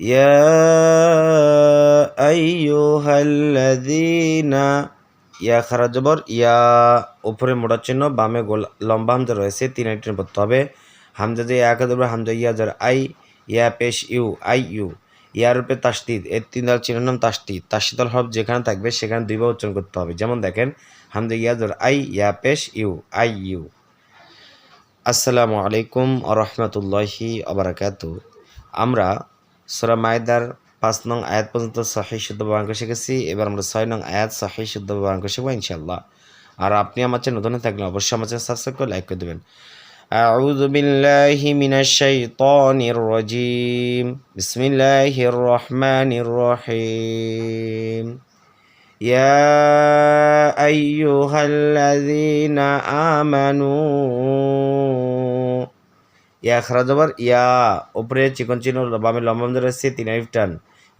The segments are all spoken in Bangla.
ইয়া আইয়ুহাল্লাযীনা ইয়া খারা ইয়া উপরে মোড়া চিহ্ন বামে গোল লম্বা হামজা রয়েছে তিন আইটেন পড়তে হবে। হামজা যে একা ধরবে হামজা ইয়া, যার আই, ইয়া, পেশ, ইউ, আই, ইউ ইয়ার উপরে তাসদিদ। এর তিন দল চিহ্নের নাম তাসদিদ। তাসদিদল হব যেখানে থাকবে, সেখানে দুইবার উচ্চারণ করতে হবে। যেমন দেখেন, হামজা ইয়া, যার আই, ইয়া, পেশ, ইউ, আই, ইউ। আসসালামু আলাইকুম আ রহমতুল্লাহি আবরাকাতু আমরা সোরা মায়দার পাঁচ নং আয়াত পর্যন্ত সহি শুদ্ধ বাক্য শিখেছি এবার আমরা ছয় নং আয়াত সহি শুদ্ধ বাক্য শিখবো ইনশাল্লাহ আর আপনি আমার চ্যানেল নতুন থাকলে অবশ্যই আমার চ্যানেল সাবস্ক্রাইব করে লাইক করে দেবেন أعوذ بالله من الشيطان الرجيم بسم الله الرحمن الرحيم يا أيها الذين آمنوا ইয়া খারা ইয়া উপরে চিকন চিহ্ন, বামে লম্বা রয়েছে তিন আলিফ টান।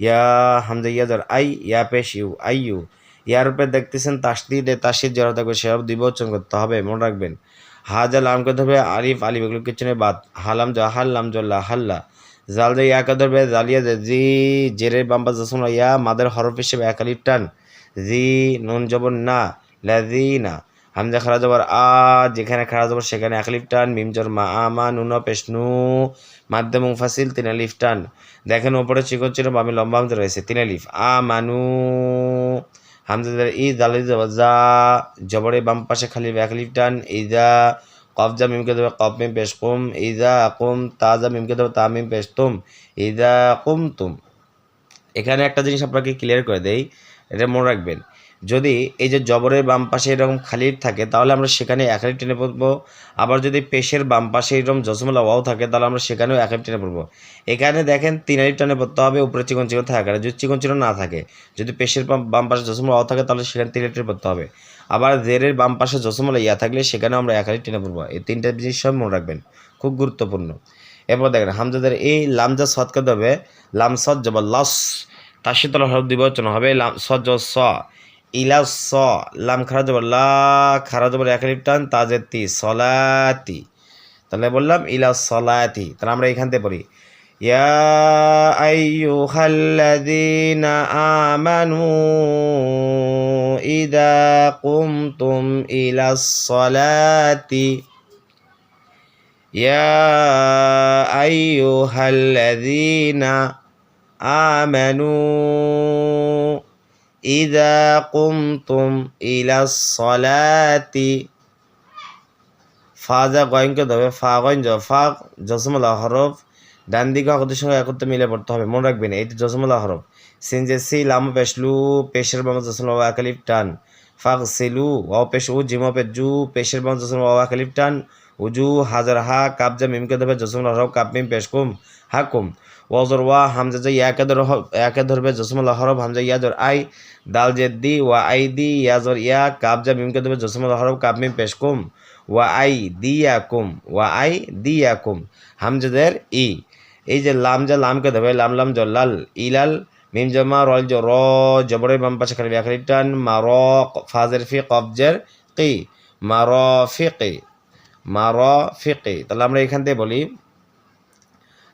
ইয়া হামজা, ইয়া জর, আই, ইয়া পেশ, ইউ, আই, ইউ। ইয়ার উপরে দেখতেছেন তাসদিদ এ তাসিদ জড়া থাকবে সেসব দুই বচন করতে হবে, মনে রাখবেন। হাজা লাম কে ধরবে আলিফ আলিফ এগুলো কিচনে বাদ। হালাম জা হাল্লাম জল্লা হাল্লা জাল যে ইয়া কে ধরবে, জালিয়া যে জি, জেরের বাম্বা জসম ইয়া মাদের হরফ হিসেবে এক আলিফ টান। জি, নুন জবর না লাজি না। হামজা খারা জবর আ, যেখানে খারা জবর সেখানে এক লিফ টান, মিম জর মা আমা নুন পেশনু মাধ্যম মুফাসিল তিন লিফ টান। দেখেন ওপরে চিকন চির বামে লম্বা হামজা রয়েছে, তিন লিফ আ মানু হামজা ই দালি যা জবরে বাম পাশে খালি এক লিফ টান ইজা কফজা মিমকে দেবে কফ, মিম, পেশ, কুম ইজা কুম তাজা মিমকে দেবে তা, মিম, পেশ, তুম ইজা কুম, তুম। এখানে একটা জিনিস আপনাকে ক্লিয়ার করে দেই, এটা মনে রাখবেন যদি এই যে জবরের বাম পাশে এরকম খালি থাকে, তাহলে আমরা সেখানে একালি টেনে পড়ব। আবার যদি পেশের বাম পাশে এরকম জসমলা ওয়াও থাকে, তাহলে আমরা সেখানেও একালি টেনে পড়ব। এখানে দেখেন তিন আলি টেনে পড়তে হবে, উপরে চিকন চিকন থাকে যদি চিকন চিকন না থাকে, যদি পেশের বাম পাশে জসমলা ওয়াও থাকে, তাহলে সেখানে তিন টেনে পড়তে হবে। আবার জেরের বাম পাশে জসমলা ইয়া থাকলে সেখানেও আমরা একালি টেনে পড়ব। এই তিনটা জিনিস সব মনে রাখবেন, খুব গুরুত্বপূর্ণ। এরপর দেখেন, হামজাদের এই লামজা সৎকে দেবে লাম সৎ জব লস তার শীতল হরফ দিবচন হবে, লাম সৎ স। ইলা স, লাম খারা জবর, লা খারা জবর এক টান তাজের সলাতি। তাহলে বললাম ইলা সলাতি, তাহলে আমরা এখান থেকে পড়ি। ইয়া আইয়ুহাল্লাযীনা আমানু ইদা কুমতুম ইলা সলাতি। ইয়া আইয়ুহাল্লাযীনা আমানু ইদা কুমতুম ইলা সলাতি। ফাজা গয়নকে দেবে ফা গয়ন ফা জসমলা হরফ ডান দিকে হকদের সঙ্গে একত্রে মিলে পড়তে হবে, মনে রাখবেন এই জসমলা হরফ সিন যে সি, লাম পেশলু পেশের বাম জসমলা ওয়া কালিফ টান। ফাগ সিলু ওয়া, পেশ, উ, জিম পে জু, পেশের বাম জসমলা ওয়া কালিফ টান। উজু হাজার, হা কাবজা মিমকে দেবে জসমলা হরফ কাপ, মিম, পেশ, কুম হাকুম ওয়াজর ওয়া হামজা যে ইয়াকে ধর ইয়াকে ধরবে জসমুল্লাহ হরফ হামজা ইয়াজর আই দাল জেদ্দি ওয়া আই দি ইয়াজর ইয়া কাবজা মিমকে ধরবে জসমুল্লাহ হরফ কাব মিম পেশকুম ওয়া আই দিয়াকুম ওয়া আই দিয়াকুম হামজাদের ই এই যে লাম যা লামকে ধরবে লাম লাম জল্লাল ইলাল মিম জমা রল জ র জবরের বাম পাশে খালি ব্যাখারি টান মা র ফাজের ফি কবজের কি মা র ফিকি মা র ফিকি তাহলে আমরা এখান থেকে বলি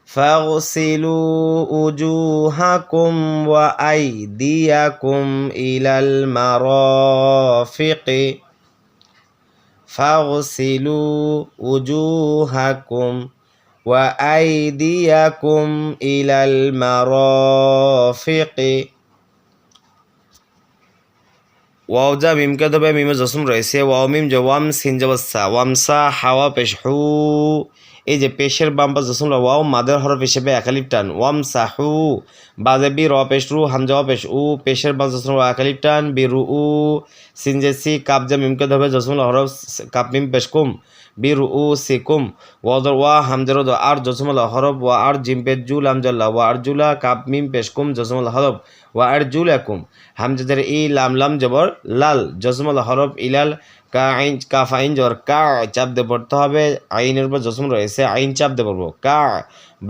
فاغسلوا وجوهكم وأيديكم إلى المرافق. فاغسلوا وجوهكم وأيديكم إلى المرافق. واو جا ميم کا دبا میم جسم رئيسي واو ميم جوام سين جوسا وامسا حوا بشحو. এই যে পেশের বাম পাশ জসমলা ওয়াও মাদের হরফ হিসেবে একালিপ টান। ওয়াম সাহু, বাজে বি র পেশ রু হামজা পেশ উ, পেশের বাম জসমলা একালিপ টান, বি রু উ সিনজেসি কাপ কাবজা মিমকে ধরবে জসমলা হরফ, কাপ মিম পেশ কুম। বি রু উ সি কুম ওয়াদর ওয়া হামজার আর জসমলা হরফ ওয়া আর জিম পেশ জুল হামজাল্লা ওয়া আর জুলা কাপ মিম পেশ কুম জসমলা হরফ ওয়া আর জুল একুম হামজাদের ই লাম লাম জবর লাল জসমলা হরফ ইলাল কা আইন কাফ আইন জর কা চাপ দিয়ে পড়তে হবে। আইনের উপর জসম রয়েছে, আইন চাপ দিয়ে পড়ব। কা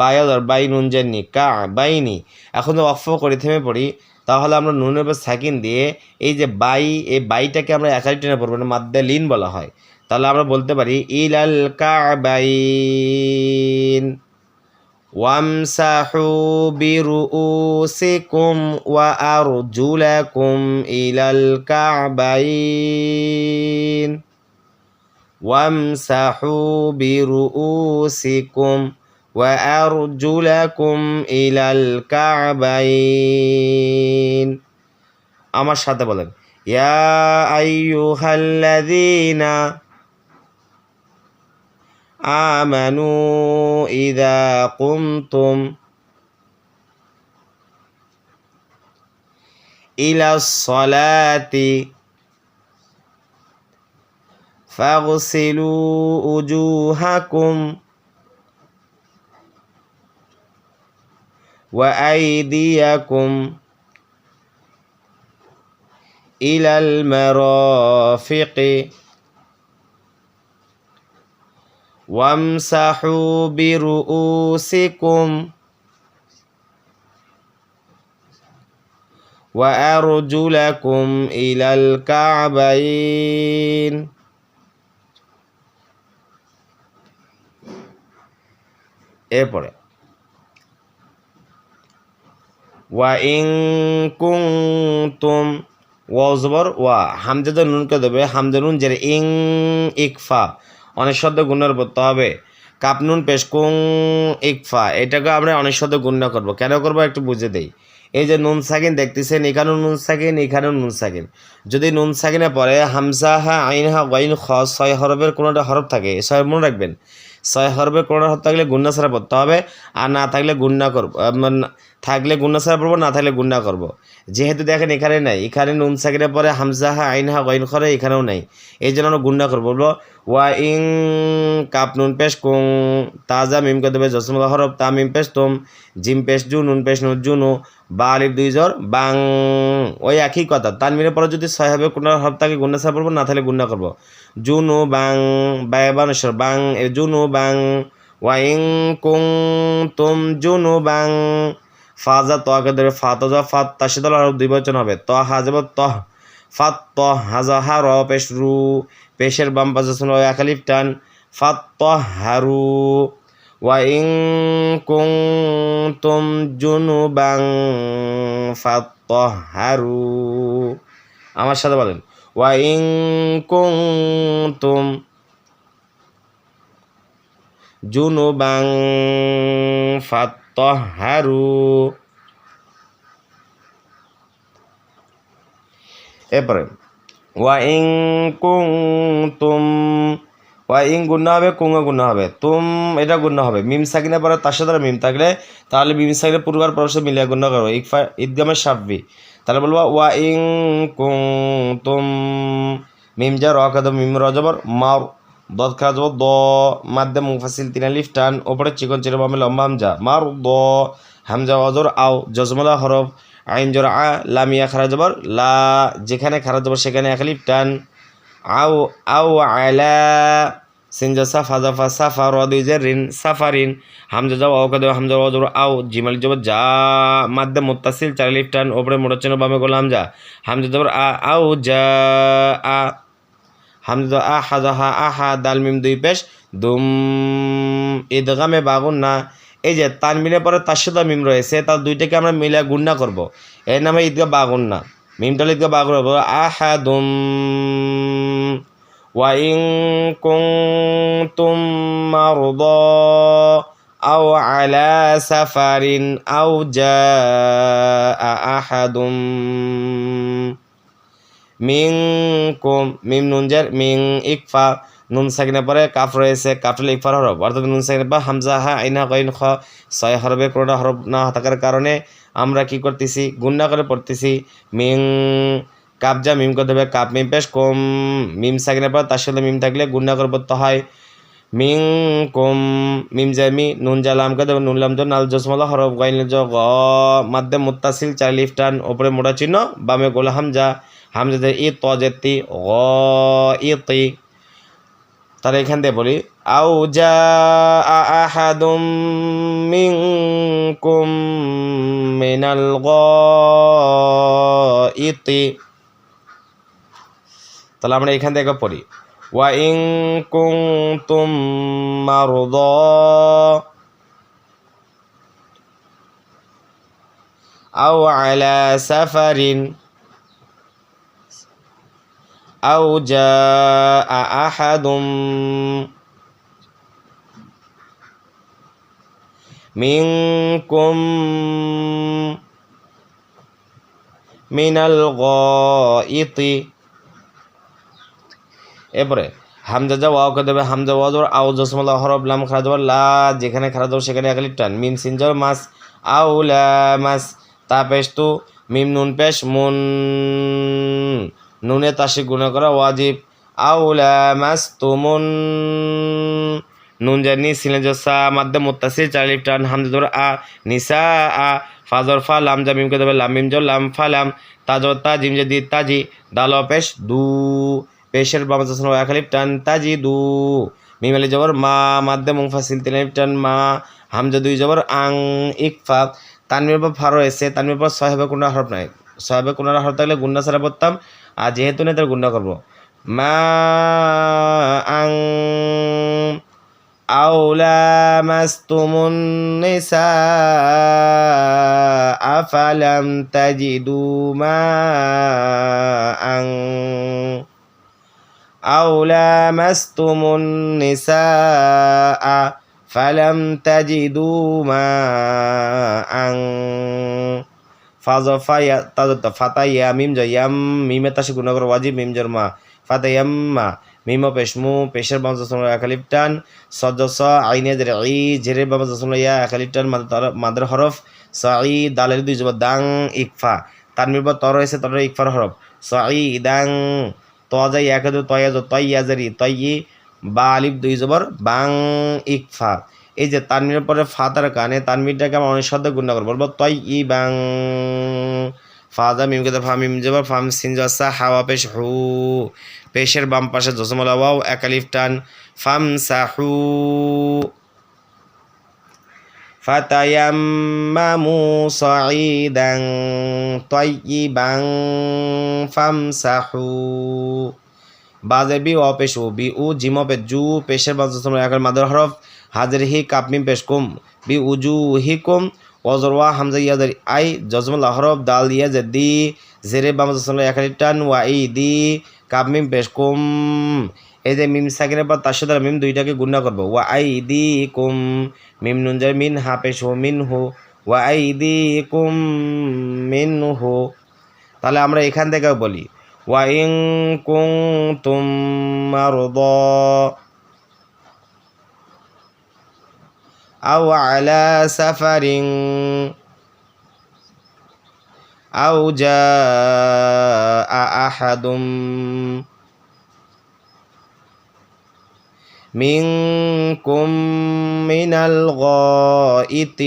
বায়াদর বাই নুন জানি কা বাইনি। এখন অফ করে থেমে পড়ি। তাহলে আমরা নুনের উপর সাকিন দিয়ে এই যে বাই, এই বাইটাকে আমরা একাই টেনে পড়ব না মাদ্দে লিন বলা হয়। তাহলে আমরা বলতে পারি, ইলাল কাবাইন ওয়া ইলাল কাবাইন, ওয়ামসাহু বিরুউসিকুম ওয়া আরজুলাকুম ইলাল কাবাইন। আমার সাথে বলেন, ইয়া আইয়ুহাল্লাযীনা آمنوا إذا قمتم إلى الصلاة فاغسلوا وجوهكم وأيديكم إلى المرافق وامسحوا برؤوسكم وأرجلكم إلى الكعبين এরপরে ওয়া ইং কুনতুম ওয়া জবর ওয়া হামজাদা নুনকে দেবে হামজা নুন জের ইং ইকফা অনেক শব্দ গুণের করতে হবে। কাপনুন পেশকুং ইকফা, এটাকে আমরা অনেক শব্দ গুণ্য করব। কেন করব একটু বুঝে দেই। এই যে নুন সাকিন দেখতেছেন, এখানেও নুন সাকিন এখানেও নুন সাকিন যদি নুন সাকিনে পরে হামসা হা আইন হা ওয়াইন খ, ছয় হরফের কোনোটা হরফ থাকে ছয় মনে রাখবেন। ছয় হরফের কোনোটা হরফ থাকলে গুন্না ছাড়া পড়তে হবে, আর না থাকলে গুন্না করব থাকলে গুন্না ছাড়া পড়ব না থাকলে গুন্না করব। যেহেতু দেখেন এখানে নাই, এখানে নুন সাকিনের পরে হামজা হা আইন হা ওয়াইন খরে এখানেও নাই। এই জন্য আমরা গুন্না করব। বলব, ওয়া ইং কাপ নুন পেশ কুং, তাজা মিম কে দেবে জসমলা হরফ, তা মিম পেশ তুম, জিম পেশ জু, নুন পেশ নু জুনু বা আলিফ দুই জর, বাং। ওই একই কথা। তানমিনের পরে যদি ছয় হবে, কোনো হরফ থাকে গুন্না ছাড়া পড়ব না থাকলে গুন্না করব। জুনু বাং বায় বানসর বাং জুনু বাং। ওয়াইং কুং তুম জুনু বাং। ফাজা তোয়াকে ধরে ফাত ফাত তার সাথে আরও দুই বচন হবে। ত হাজাব তহ ফাত ত হাজা হা র পেশ রু পেশের বাম পাশে শুনো একালিফ টান। ফাত ত হারু ওয়াইং কুং তুম জুনু বাং ফাত হারু আমার সাথে বলেন ওয়াইং কুং তুম জুনুবাং ফাত্তাহারু এরপরে ওয়াইং কুং তুম ওয়াইং গুণা হবে কুঙ্গা গুণা হবে। তুম, এটা গুণা হবে। মিম সাকিনে পরে তার সাথে মিম থাকলে, তাহলে মিম সাকিনে পূর্বার পরশে মিলিয়ে গুণা করো। ইকফা ঈদগামের সাববি। তাহলে বলব ওয়াইং কুং তুম মিম যা র মিম রজবর মার দদ যাব দ মাধ্যম মুফাসিল তিন আলিফ টান ওপরে চিকন চির বামে লম্বা হামজা। মার দ হামজা অজর আও জজমলা হরফ, আইন জোর আ, লামিয়া খারা জবর, লা, যেখানে খারা জবর সেখানে এক আলিফ টান আও আও আলা, সিনজা সাফা জাফা সাফা র দুই যে রিন সাফারিন, হামজা যাও আও কাদে হামজা অজর আও জিমালি জবর যা। মাধ্যম মুত্তাসিল চার আলিফ টান ওপরে মোটর বামে গোলা হামজা। হামজা জবর আ, আও যা, আ। হামজা আহা জাহা আহা দাল মিম দুই পেশ দুম ঈদগামে বাগুন না এই যে তানমিনের পরে তার সাথে মিম রয়েছে তার দুইটাকে আমরা মিলে গুন্না করব এর নামে ঈদগা বাগুন না মিমটাল ঈদগা বাগুন হবে আহা দুম ওয়াইং কুনতুম মারদা أو على سفر أو جاء أحد মিংকুম মিম নুনজার মিং ইকফা, নুন সাকিনের পরে কাফ রয়েছে কাফল ইকফার হরফ। অর্থাৎ নুন সাকিনের পর হামজা, হা, আইনা কইন খ, ছয় হরফে কোনোটা হরফ না থাকার কারণে আমরা কি করতেছি গুন্না করে পড়তেছি, মিং কাবজা মিম করতে হবে কাপ মিম পেশ, কম, মিম সাকিনের পর তার সাথে মিম থাকলে গুন্না করে পড়তে হয়। মিং কম মিম জামি নুন জালাম কে দেবে নুন, লাম, জ, নাল জসমলা হরফ গাইন জ, গ মাধ্যম মুত্তাসিল, চার লিফটান ওপরে মোটা চিহ্ন, বামে গোলা হামজা হামজাদের ই তজেতি গ ইতি তাহলে এখান থেকে বলি আউ জা আহাদুম মিনকুম মিনাল গাইতি তাহলে আমরা এখান থেকে পড়ি, ওয়া ইন কুনতুম মারদা। আও আলা সাফারিন। আও জা আহাদুম منكم من الغائط এরপরে হামজা যা ওয়াও দেবে হামজা ওয়া জবর আও জসমলা হরফ লাম খারা জবর লা যেখানে খারা জবর সেখানে একালিপ টান মিম সিন জবর মাস আও লা মাস তা পেশ তু মিম নুন পেশ মুন নুনে তাসি গুণা করা ওয়াজিব। আও লা মাস তুমুন নুন জানি সিলে জসা মাদ্দে মুত্তাসি চালিপ টান, হামজা জবর আ, নিসা, আ, ফাজর, ফা, লাম জা মিম কে দেবে লাম, মিম, জর, লাম, ফা, লাম তাজর তা, জিম জে দি তাজি দাল পেশ, দু, পেশের বাবা জসন ওয়াখালিপ টান তাজি দু, মিম, আলি, জবর, মা, মাদ্দে মুংফাসিল তিলালিপ টান, মা, হামজা, দুই, জবর, আং, ইকফা তানমির পর ফারো এসে তানমির পর ছয় হবে কোনো হরফ নাই। ছয় হবে কোনো হরফ থাকলে গুন্না ছাড়া পড়তাম। আর যেহেতু নেই তার গুণা করব। মা আং আও আফালাম তাজিদু মা আং আও লামাস্তুমুন নিসা ফালাম তাজিদু মা আং ফাজফা ইয়া তাজা ফাতা ইয়া মিম জা ইয়াম, মিমে তাসে গুণা করে ওয়াজিব, মিম জর মা। ফাতা ইয়াম্মা মিম পেশ মু, পেশের বামজ আকালিপ টান সজস আইনে জেরে ই, জেরে বামজ ইয়া আকালিপ টান মাদার হরফ সাই দালের দুই জবা দাং, ইকফা। তানমির বা তর হয়েছে তর ইকফার হরফ সাই ইদাং তজা ইয়াকে তয়াজ তয়াজারি তয়ি বা আলিফ দুই জবর, বাং, ইকফা। এই যে তানমির পরে ফাতার কানে তানমিরটাকে আমরা অনেক শব্দ গুণ করবো বলবো তয় ই বাং ফাদা মিম কে ফা মিম জবর ফাম সিন জসা হাওয়া পেশ হু পেশের বাম পাশে জসমলা ওয়াও একালিফ টান ফাম সাহু فتيمموا صعيدا طيبا فامسحوا বাজে বি অ পেশ ও বি উ জিম পে জু পেশের বাজ তোমরা একার মাদার হরফ, হাজির হি কাপমিম পেশ কুম, বি উজু হি কুম ওজরওয়া হামজা ইয়াদার আই জজমুল হরফ, দাল ইয়া জে দি, জেরে বাম তোমরা একার টান, ওয়া ই দি কাপমিম পেশ কুম। এই যে মিম সাকিনের পর তার সাথে মিম দুইটাকে গুণা করব। ওয়া আই দি কুম, মিম নুনজার মিন হা পেশ হো মিন হো। ওয়া আই দি কুম, মিন হো। তাহলে আমরা এখান থেকে বলি وإن كنتم مرضى أو على سفر أو جاء أحد منكم من الغائط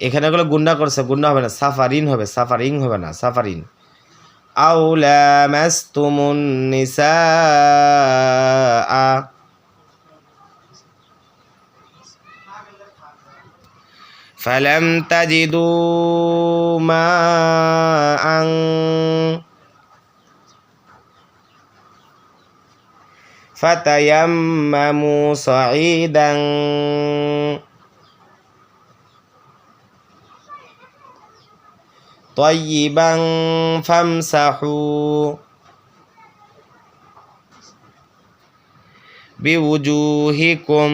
এখানে গুলো গুন্ডা করছে গুন্ডা হবে না সাফারিন হবে সাফারিং হবে না সাফারিন আউলা মাস্তুমুন নিসা فلم تجدوا ماء فتيمموا صعيدا طيبا فامسحوا بوجوهكم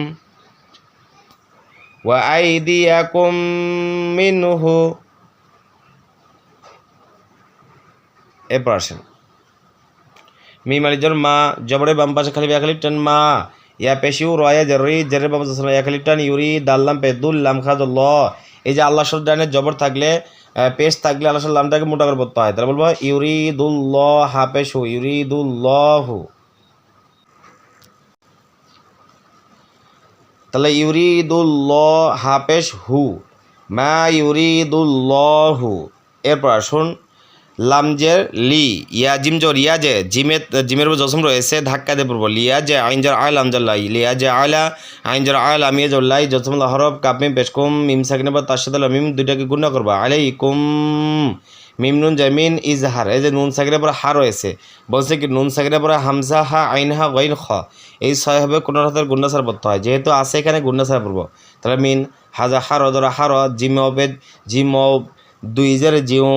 وأيديكم منه এরপর আসেন মিম আলিজর মা জবরে বাম পাশে খালি খালি টান মা ইয়া পেশিউ রয়া জরি জেরে বাবা জসলা ইয়া খালি টান ইউরি দাল্লাম পেদুল লাম খাদুল্ল এই যে আল্লাহ ডানে জবর থাকলে পেশ থাকলে আল্লাহ লামটাকে মোটা করে পড়তে হয়। তাহলে বলব, ইউরিদুল্লাহ হাফেশ হু ইউরিদুল্লাহ। তাহলে ইউরিদুল্লাহ হাফেশ হু মা ইউরিদুল্লাহু। এরপর আসুন লামজের লি, ইয়া জিম জোর ইয়া যে জিমের উপর জসম রয়েছে, ধাক্কা দিয়ে পড়ব লিয়া যে আইন জোর আয় লামজর লাই। লিয়া যে আয়লা, আইন জোর আয় লামিয়ে জোর লাই, জসম হরফ কাপিম পেশ, কুম, মিম, সাকিনে, বা তার সাথে মিম, দুইটাকে গুণ করব। আলাই কুম মিম, নুন জামিন ইজহার। এই যে নুন, সাকিনের পরে হা রয়েছে, বলছে কি, নুন, সাকিনের পরে হামজা, হা, আইন, হা, গইন, খ। এই ছয় হবে কোনো হাতের গুন্ডাসার পড়তে হয়। যেহেতু আছে এখানে গুন্ডাসার পড়ব। তাহলে মিন, হাজা হার ধরা হার জিম হবে জিম দুই হাজার জিও।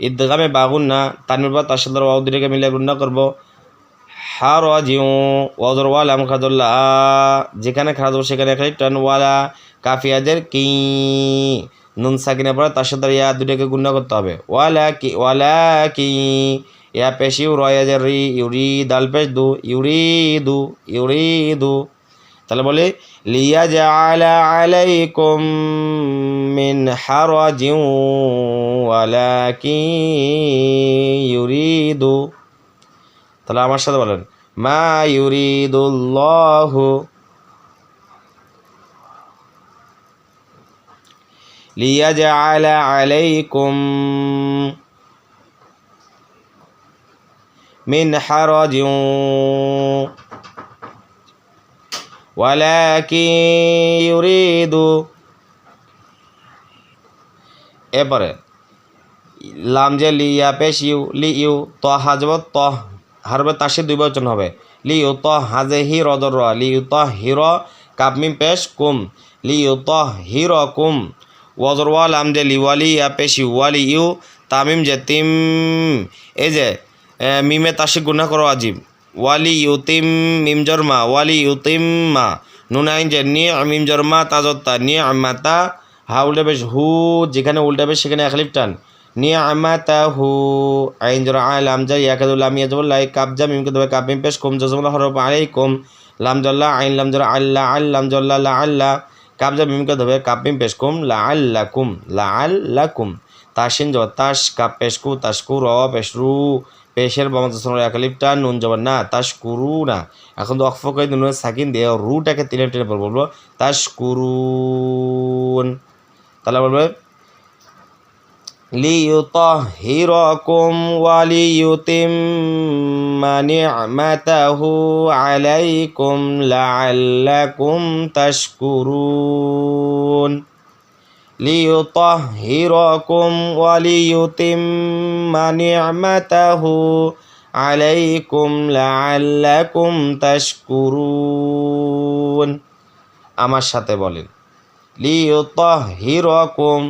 ঈদগামে বাগুন না তানবির বা ওয়াও দুটাকে মিলে গুন্না করব। হার জিও ওয়াজর ওয়ালা মুখাদুল্লাহ। যেখানে খারাপ সেখানে খালি টান ওয়ালা, কাফিয়াদের কি? নুন সাকিনে পরে তার ইয়া দুটাকে গুন্না করতে হবে। ওয়ালা কি ওয়ালা কি? ইয়া পেশি রয়াজের রি, ইউরি দাল পেশ দু, ইউরি দু ইউরি দু। তাহলে বলে লিয়া জাআলা আলাইকুম মিন হারাজিন ওয়ালাকিন ইউরিদু। তাহলে আমার সাথে বলেন, মা ইউরিদুল্লাহু। লিয়াজআলা আলাইকুম মিন হারাজিন এরপরে, লাম যে লি, ইয়া, পেশ, ইউ, লি, ইউ, ত হাজব ত, হারবে তাসে দুই বচন হবে। লি, ইউ, ত, হাজে, হি রজর র, লি, ইউ, ত হির কাবমি পেশ, কুম। লি, ইউ, ত হির কুম। ওজর ওয়া, লাম যে লি ওয়ালি ইয়া, পেশ, ইউ ওয়ালি ইউ তামিম যে তিম। এই যে মিমে তাসে গুণা করো আজিব ওয়ালি ইউতিম মিম জর্মা ওয়ালি ইউতিম মা নুন আইন যে নি মিম জর্মা তাজত্তা নি আমাতা হা উল্টা বেশ হু যেখানে উল্টা বেশ সেখানে একলিফ টান নি আমাতা হু আইন জর আই লাম যা ইয়াকাদুল লাম ইয়াজবুল লাই কাবজা মিম কে দেবে কাবিম পেশ কুম জসমুল হরফ আলাইকুম লাম জল্লা আইন লাম জর আল্লাহ আল্লাম জল্লা লা আল্লাহ কাবজা মিম কে দেবে কাবিম পেশ কুম লা আল্লাকুম লা আল্লাকুম তাসিন জব তাস কাপ পেশ কু তাসকু র পেশ রু, পেশের বামতসনের একালিপটা নুন জবান, না তাস কুরু না। এখন তো অক্ফ করে নুন সাকিন দিয়ে রুটাকে টেনে টেনে পর বলব তাস কুরুন তাহলে বলবে ওয়া লিয়ুতিম্মা নি'মাতাহু আলাইকুম লাআল্লাকুম তাশকুরুন। ليطهركم وليتم نعمته عليكم لعلكم تشكرون আমার সাথে বলেন লিয়ুতাহিরাকুম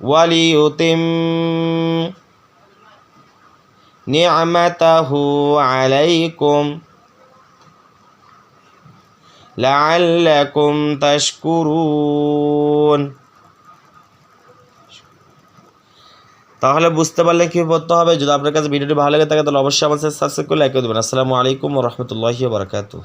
ওয়ালিয়ুতিম নি'মাতাহু আলাইকুম লাআল্লাকুম تشكرون তাহলে বুঝতে পারলে কি করতে হবে? যদি আপনার কাছে ভিডিওটি ভালো লাগে থাকে, তাহলে অবশ্যই আমার সাবস্ক্রাইব করে লাইক করে দেবেন। আসসালামু আলাইকুম রহমতুল্লাহি বারকাতু